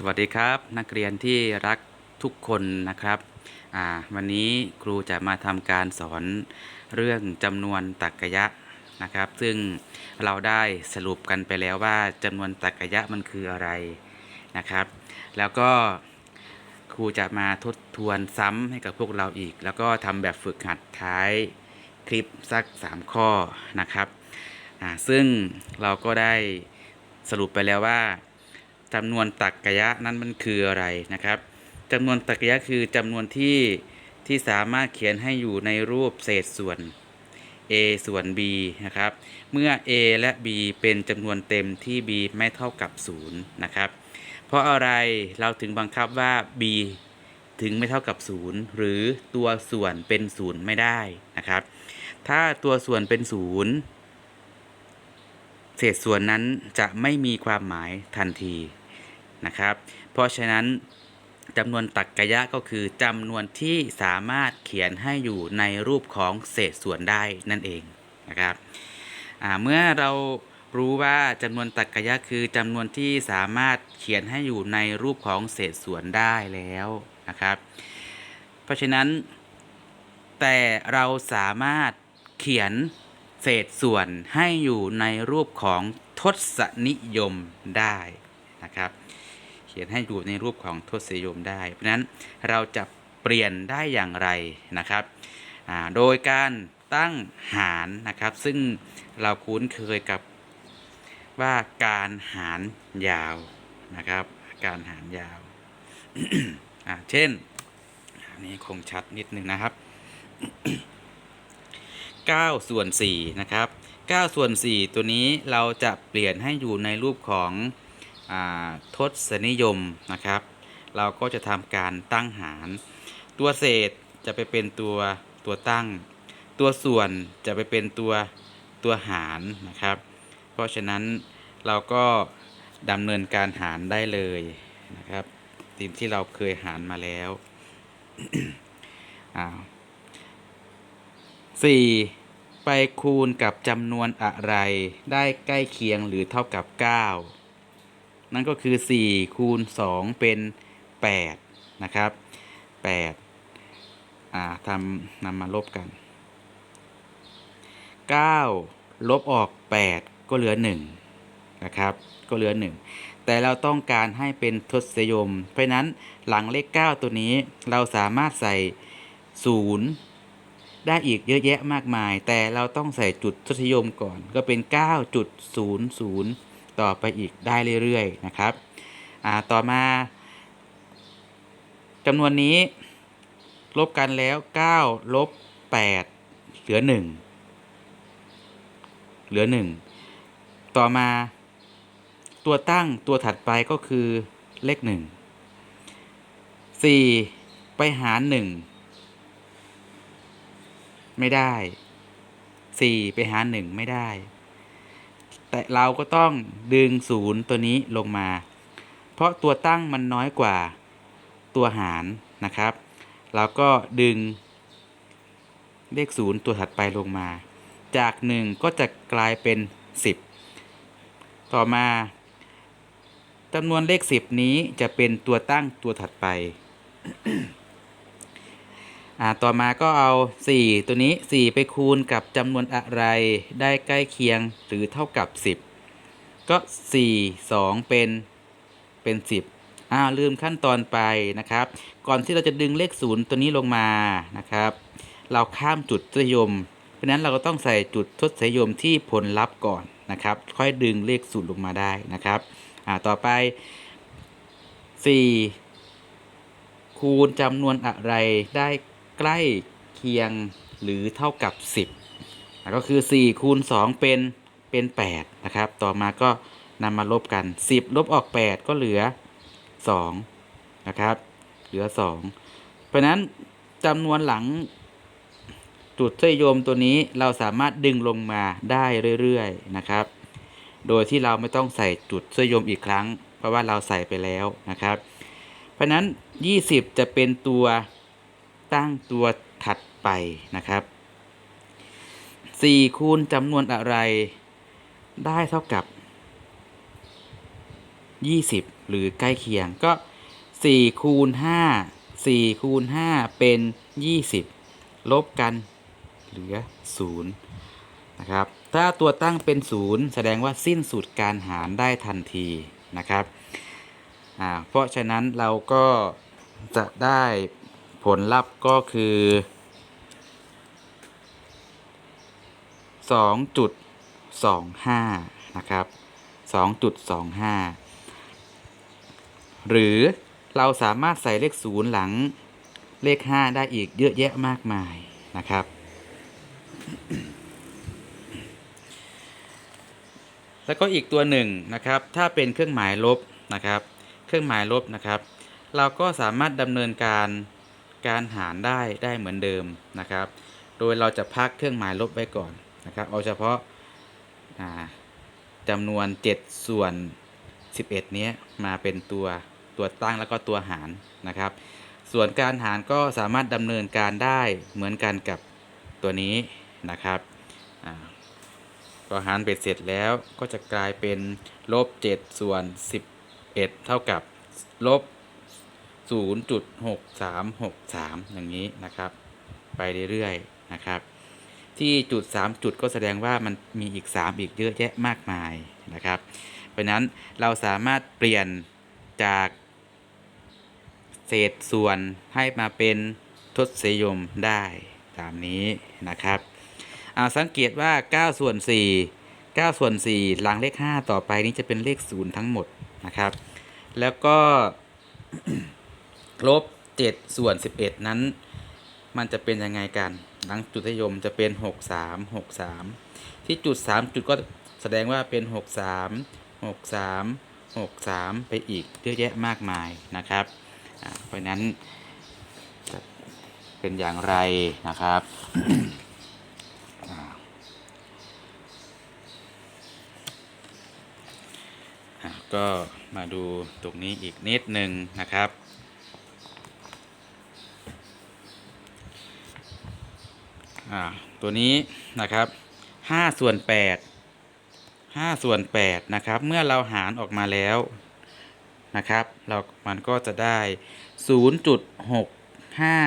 สวัสดีครับนักเรียนที่รักทุกคนนะครับวันนี้ครูจะมาทำการสอนเรื่องจำนวนตรรกะยะนะครับ ซึ่งเราได้สรุปกันไปแล้วว่าจำนวนตรรกะยะมันคืออะไรนะครับ แล้วก็ครูจะมาทบทวนซ้ำให้กับพวกเราอีก แล้วก็ทำแบบฝึกหัดท้ายคลิปสัก 3 ข้อนะครับซึ่งเราก็ได้สรุปไปแล้วว่า จำนวนตรรกะยะนั้นมันคืออะไรนะครับจำนวนตรรกะยะคือจำนวนที่ที่สามารถเขียนให้อยู่ในรูปเศษส่วน a ส่วน b นะครับ เมื่อ a และ b เป็นจำนวนเต็มที่ b ไม่เท่ากับ 0 นะครับ เพราะอะไรเราถึงบังคับว่า b ถึงไม่เท่ากับ 0 หรือตัวส่วนเป็น 0 ไม่ได้นะครับ ถ้าตัวส่วนเป็น 0 เศษส่วนนั้นจะไม่มีความหมายทันทีนะครับ เพราะฉะนั้นจำนวนตรรกยะก็คือจำนวนที่สามารถเขียนให้อยู่ในรูปของเศษส่วนได้นั่นเองนะครับเมื่อเรารู้ว่าจำนวนตรรกยะคือจำนวนที่สามารถเขียนให้อยู่ในรูปของเศษส่วนได้แล้วนะครับ เพราะฉะนั้นแต่เราสามารถเขียน เศษส่วนให้อยู่ในรูปของทศนิยมได้นะครับ เขียนให้อยู่ในรูปของทศนิยมได้ เพราะนั้นเราจะเปลี่ยนได้อย่างไรนะครับ โดยการตั้งหารนะครับ ซึ่งเราคุ้นเคยกับว่าการหารยาวนะครับ การหารยาว เช่น อันนี้คงชัดนิดนึงนะครับ 9 ส่วน4นะครับ9ส่วน 4 ตัวนี้เราจะเปลี่ยนให้อยู่ในรูปของอทศนิยมนะครับ เราก็จะทำการตั้งหาร ตัวเศษจะไปเป็นตัวตัวตั้ง ตัวส่วนจะไปเป็นตัวตัวหารนะครับ เพราะฉะนั้นเราก็ดำเนินการหารได้เลยนะครับทีมที่เราเคยหารมาแล้วอ้าว สี่ไปคูณกับจำนวนอะไร ได้ใกล้เคียงหรือเท่ากับ 9 นั่นก็คือ 4 คูณ 2 เป็น 8 นะครับ8อ่าทำนำมาลบกัน 9 ลบออก 8 ก็เหลือ 1 นะครับ ก็เหลือ 1 แต่เราต้องการให้เป็นทศนิยม เพราะฉะนั้นหลังเลข 9 ตัวนี้เราสามารถใส่ 0 ได้อีกเยอะแยะมากมาย แต่เราต้องใส่จุดทศนิยมก่อน ก็เป็น 9.00 ต่อไปอีกได้เรื่อยๆนะครับต่อมาจำนวนนี้ ลบกันแล้ว 9 ลบ 8 เหลือ 1 เหลือ 1 ต่อมา ตัวตั้งตัวถัดไปก็คือเลข 1 4 ไปหาร 1 ไม่ได้ 4 ไปหาร1ไม่ได้ แต่เราก็ต้องดึง 0 ตัวนี้ลงมา เพราะตัวตั้งมันน้อยกว่าตัวหารนะครับ เราก็ดึงเลข 0 ตัวถัดไปลงมา จาก 1 ก็จะกลายเป็น 10 ต่อมาจำนวนเลข 10 นี้จะเป็นตัวตั้งตัวถัดไป อ่าต่อมาก็เอา 4 ตัวนี้ 4 ไปคูณกับจำนวนอะไรได้ใกล้เคียงหรือเท่ากับ 10 ก็ 4 2 เป็น เป็น 10อ้าวลืมขั้นตอนไปนะครับ ก่อนที่เราจะดึงเลข 0 ตัวนี้ลงมานะครับ เราข้ามจุดทศยม เพราะนั้นเราก็ต้องใส่จุดทศยมที่ผลลัพธ์ก่อนนะครับ ค่อยดึงเลข 0 ลงมาได้นะครับอ่าต่อไป 4 คูณจำนวนอะไรได้ ใกล้เคียงหรือเท่ากับ 10 ก็คือ4คูณ2เป็นเป็น 8 นะครับ ต่อมาก็นำมาลบกัน 10 ลบออก 8 ก็เหลือ 2 นะครับ เหลือ 2 เพราะนั้นจำนวนหลังจุดทศนิยมตัวนี้เราสามารถดึงลงมาได้เรื่อยๆนะครับ โดยที่เราไม่ต้องใส่จุดทศนิยมอีกครั้ง เพราะว่าเราใส่ไปแล้วนะครับ เพราะฉะนั้น 20 จะเป็นตัว ตั้งตัวถัดไปนะครับ4คูณจำนวนอะไรได้เท่ากับ 20 หรือใกล้เคียงก็ 4 คูณ 5 4 คูณ 5 เป็น 20 ลบกันเหลือ 0 นะครับ ถ้าตัวตั้งเป็น 0 แสดงว่าสิ้นสุดการหารได้ทันทีนะครับอ่าเพราะฉะนั้นเราก็จะได้ ผลลัพธ์ก็คือ2.25 นะครับ 2.25 หรือเราสามารถใส่เลข 0 หลังเลข 5 ได้อีกเยอะแยะมากมายนะครับ แล้วก็อีกตัวหนึ่งนะครับ ถ้าเป็นเครื่องหมายลบนะครับ เครื่องหมายลบนะครับ เราก็สามารถดำเนินการ การหารได้ได้เหมือนเดิมนะครับ โดยเราจะพักเครื่องหมายลบไว้ก่อนนะครับ เอาเฉพาะาจำนวน 7 ส่วน 11 เนี้ยมาเป็นตัวตัวตั้งแล้วก็ตัวหารนะครับ ส่วนการหารก็สามารถดำเนินการได้เหมือนกันกับตัวนี้นะครับพอหารเบ็ดเสร็จแล้วก็จะกลายเป็นลบ7ส่วน 11 เท่ากับลบ 0.6363 อย่างนี้นะครับ ไปเรื่อยๆนะครับ ที่จุด 3 จุดก็แสดงว่ามันมีอีก 3 อีกเยอะแยะมากมายนะครับ เพราะนั้นเราสามารถเปลี่ยนจากเศษส่วนให้มาเป็นทศนิยมได้ตามนี้นะครับเอาสังเกตว่า 9 ส่วน 4 9 ส่วน 4 หลังเลข 5 ต่อไปนี้จะเป็นเลข 0 ทั้งหมดนะครับ แล้วก็ ลบ7ส่วน11นั้น มันจะเป็นยังไงกัน หลังจุดนิยมจะเป็น6 3 6 3ที่จุด3จุดก็แสดงว่าเป็น6 3 6 3 6 3ไปอีกเยอะแยะมากมายนะครับ เพราะนั้นจะเป็นอย่างไรนะครับก็มาดูตรงนี้อีกนิดหนึ่งนะครับ ตัวนี้นะครับห้าส่วนแปดห้าส่วนแปดนะครับเมื่อเราหารออกมาแล้วนะครับเรามันก็จะได้ศูนย์จุดหกห้า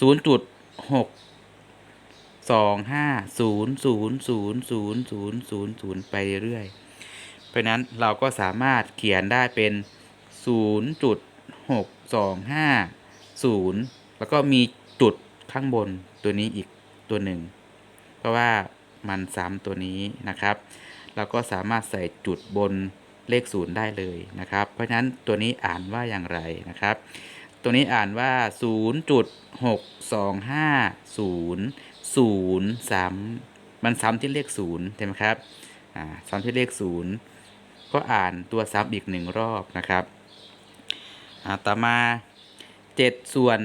ศูนย์จุดหกสองห้าศูนย์ศูนย์ศูนย์ศูนย์ศูนย์ศูนย์ศูนย์ไปเรื่อยเพราะนั้นเราก็สามารถเขียนได้เป็นศูนย์จุดหกสองห้าศูนย์แล้วก็มีจุด ข้างบนตัวนี้อีกตัวหนึ่ง เพราะว่ามันซ้ำตัวนี้นะครับ เราก็สามารถใส่จุดบนเลข0ได้เลยนะครับ เพราะฉะนั้นตัวนี้อ่านว่าอย่างไรนะครับ ตัวนี้อ่านว่า 0.6250 0ซ้ำมันซ้ำที่เลข0ใช่ไหมครับอ่าซ้ำที่เลข0ก็อ่านตัวซ้ำอีกหนึ่งรอบนะครับอ่าต่อมา 7 ส่วน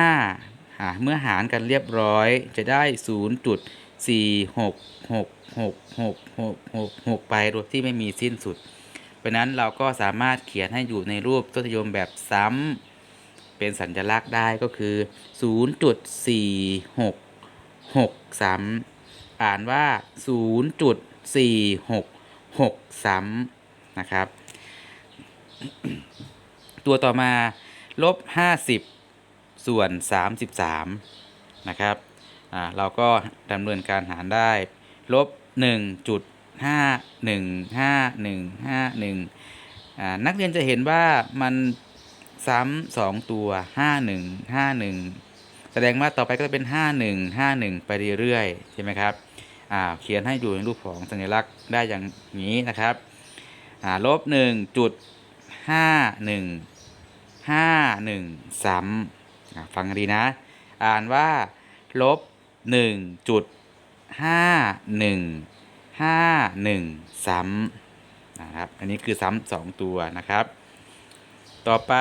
15 อ่าเมื่อหารกันเรียบร้อยจะได้ 0.4666666ไปโดยที่ไม่มีสิ้นสุด เพราะนั้นเราก็สามารถเขียนให้อยู่ในรูปทศนิยมแบบซ้ำเป็นสัญลักษณ์ได้ก็คือ 0.466ซ้ำอ่านว่า 0.466ซ้ำนะครับ ตัวต่อมาลบ 50 ส่วน 33 นะครับเราก็ดำเนินการหารได้ ลบ 1.515151อ่านักเรียนจะเห็นว่ามันซ้ำสองตัว 5151 แสดงว่าต่อไปก็จะเป็น 5151 ไปเรื่อยๆ ใช่ไหมครับเขียนให้อยู่ในรูปของสัญลักษณ์ได้อย่างนี้นะครับลบ1จุด51 51ซ้ำอะ ฟังดีนะ อ่านว่าลบ1จุด51 51ซ้ำนะครับ อันนี้คือซ้ำสองตัวนะครับ ต่อไป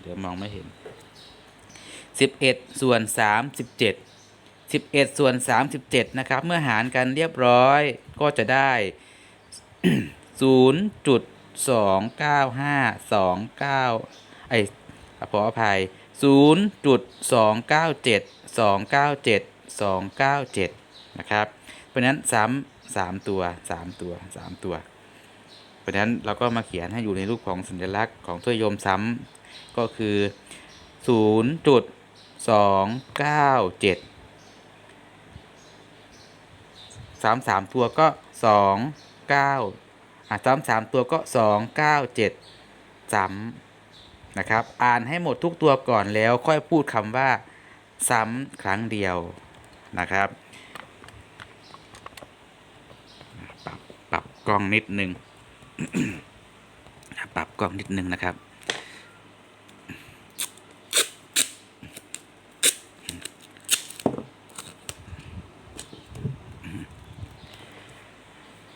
เดี๋ยวมองไม่เห็น11ส่วน37 11ส่วน37นะครับ เมื่อหารกันเรียบร้อยก็จะได้0จุด295 29ไอ้ขออภัย 0.297 297 297 นะครับ เพราะนั้นซ้ำ3ตัว3ตัว3ตัว เพราะนั้นเราก็มาเขียนให้อยู่ในรูปของสัญลักษณ์ของถ้วยโยมซ้ำก็คือ 0.297สามสามตัวก็สองเก้าอะสามสามตัวก็สองเก้าเจ็ดซ้ำ นะครับ อ่านให้หมดทุกตัวก่อนแล้วค่อยพูดคำว่า ซ้ำครั้งเดียวนะครับ ปรับปรับกล้องนิดนึงปรับกล้องนิดนึงนะครับ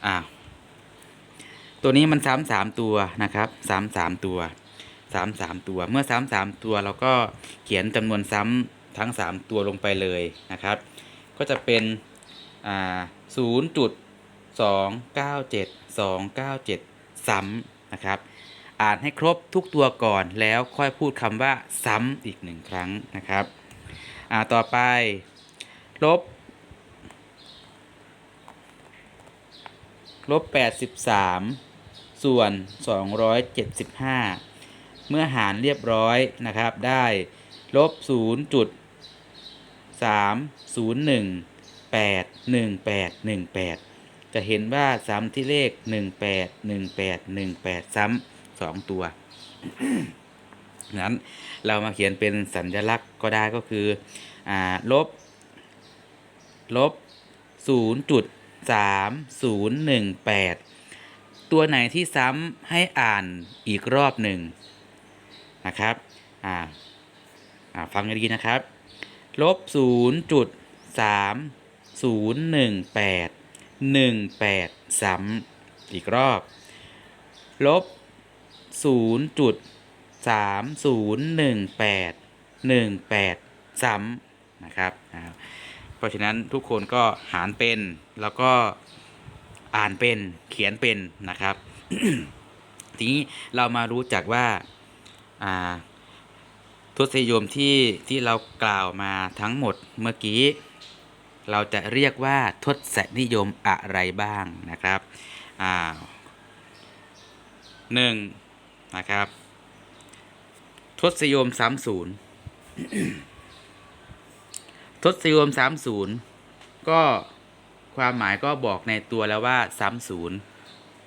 อ่าตัวนี้มันซ้ำสามตัวนะครับซ้ำสามตัว ซ้ำสามตัว เมื่อซ้ำสามตัวเราก็เขียนจำนวนซ้ำทั้งสามตัวลงไปเลยนะครับ ก็จะเป็นอ่าศูนย์จุดสองเก้าเจ็ดสองเก้าเจ็ดซ้ำนะครับอ่านให้ครบทุกตัวก่อนแล้วค่อยพูดคำว่าซ้ำอีกหนึ่งครั้งนะครับอ่าต่อไป ลบ ลบ 83 ส่วน 275 เมื่อหารเรียบร้อยนะครับ ได้ลบ0 3 0 1 8 1 8 1 8 จะเห็นว่าซ้ำที่เลข 181818 ซ้ำ2ตัวงั้นเรามาเขียนเป็นสัญลักษณ์ก็ได้ก็คืออลบ ลบ0จุดสามศูนย์หนึ่งแปดตัวไหนที่ซ้ำให้อ่านอีกรอบหนึ่ง นะครับอ่าอ่าฟังดีนะครับลบศูนย์จุดสามศูนย์หนึ่งแปดหนึ่งแปดซ้ำอีกรอบลบศูนย์จุดสามศูนย์หนึ่งแปดหนึ่งแปดซ้ำนะครับอ่าเพราะฉะนั้นทุกคนก็หารเป็นแล้วก็อ่านเป็นเขียนเป็นนะครับ ทีนี้เรามารู้จักว่า ทศนิยมที่ที่เรากล่าวมาทั้งหมดเมื่อกี้ เราจะเรียกว่าทศนิยมอะไรบ้างนะครับอ่าหนึ่งนะครับ ทศนิยมสามศูนย์ทศนิยม30ก็ความหมายก็บอกในตัวแล้วว่าซ้ำศูนย์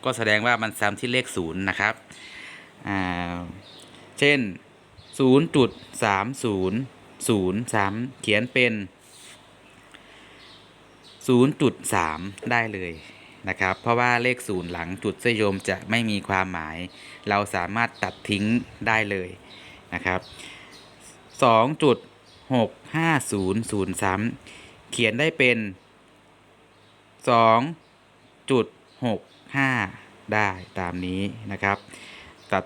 ก็แสดงว่ามันซ้ำที่เลขศูนย์นะครับอ่า เช่น 0.30ซ้ำเขียนเป็น 0.3 ได้เลยนะครับ เพราะว่าเลขศูนย์หลังจุดนิยมจะไม่มีความหมาย เราสามารถตัดทิ้งได้เลยนะครับ 2. จุดหกห้าศูนย์ศูนย์ซ้ำเขียนได้เป็นสองจุดหกห้าได้ตามนี้นะครับ ตัด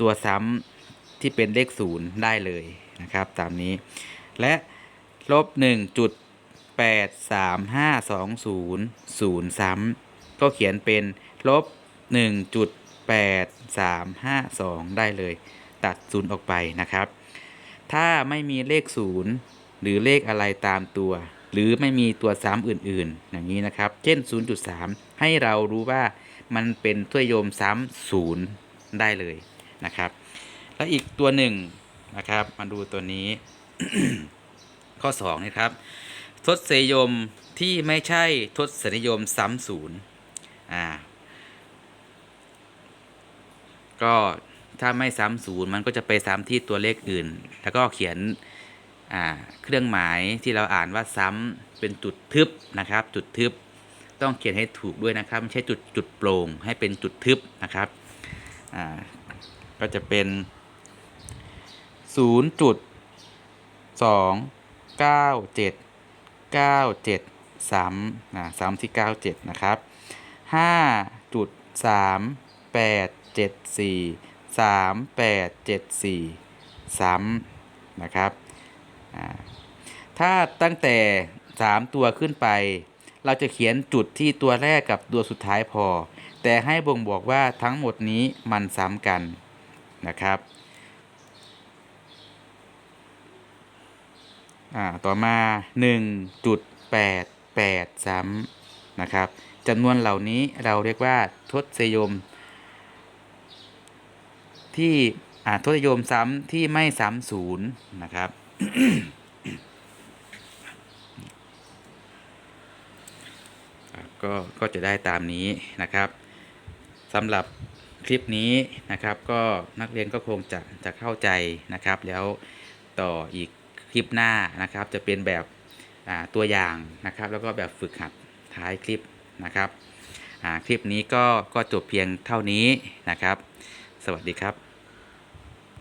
ตัวซ้ำ ที่เป็นเลขศูนย์ได้เลยนะครับ ตามนี้ และลบหนึ่งจุดแปดสามห้าสองศูนย์ศูนย์ซ้ำก็เขียนเป็นลบหนึ่งจุดแปดสามห้าสองได้เลย ตัดศูนย์ออกไปนะครับ ถ้าไม่มีเลขศูนย์หรือเลขอะไรตามตัว หรือไม่มีตัวซ้ำอื่นๆ อย่างนี้นะครับ เช่น 0.3 ให้เรารู้ว่ามันเป็นถ้วโยมซ้ำศูนย์ได้เลยนะครับ แล้วอีกตัวหนึ่งนะครับ มาดูตัวนี้ ข้อ2นะครับ ทศนิยมที่ไม่ใช่ทศนิยมซ้ำศูนย์อ่าก็ถ้าไม่ซ้ำศูนย์มันก็จะไปซ้ำที่ตัวเลขอื่น แล้วก็เขียนอ่าเครื่องหมายที่เราอ่านว่าซ้ำเป็นจุดทึบนะครับ จุดทึบ ต้องเขียนให้ถูกด้วยนะครับไม่ใช่จุดจุดโปร่งให้เป็นจุดทึบนะครับอ่าก็จะเป็น ศูนย์จุดสองเก้าเจ็ดเก้าเจ็ดซ้ำนะซ้ำที่เก้าเจ็ดนะครับห้าจุดสามแปดเจ็ดสี่สามแปดเจ็ดสี่ซ้ำนะครับถ้าตั้งแต่สามตัวขึ้นไป เราจะเขียนจุดที่ตัวแรกกับตัวสุดท้ายพอ แต่ให้บ่งบอกว่าทั้งหมดนี้มันซ้ำกันนะครับ อ่าต่อมา 1.88 ซ้ำนะครับจำนวนเหล่านี้เราเรียกว่าทศยม ที่อ่าทศยมซ้ำที่ไม่ซ้ำศูนย์นะครับก็ก็จะได้ตามนี้นะครับสำหรับคลิปนี้นะครับ ก็นักเรียนก็คงจะจะเข้าใจนะครับ แล้วต่ออีก ลิปหน้านะครับ จะเป็นแบบตัวอย่างนะครับ แล้วก็แบบฝึกหัดท้ายคลิปนะครับคลิปนี้ก็ก็จบเพียงเท่านี้นะครับ สวัสดีครับ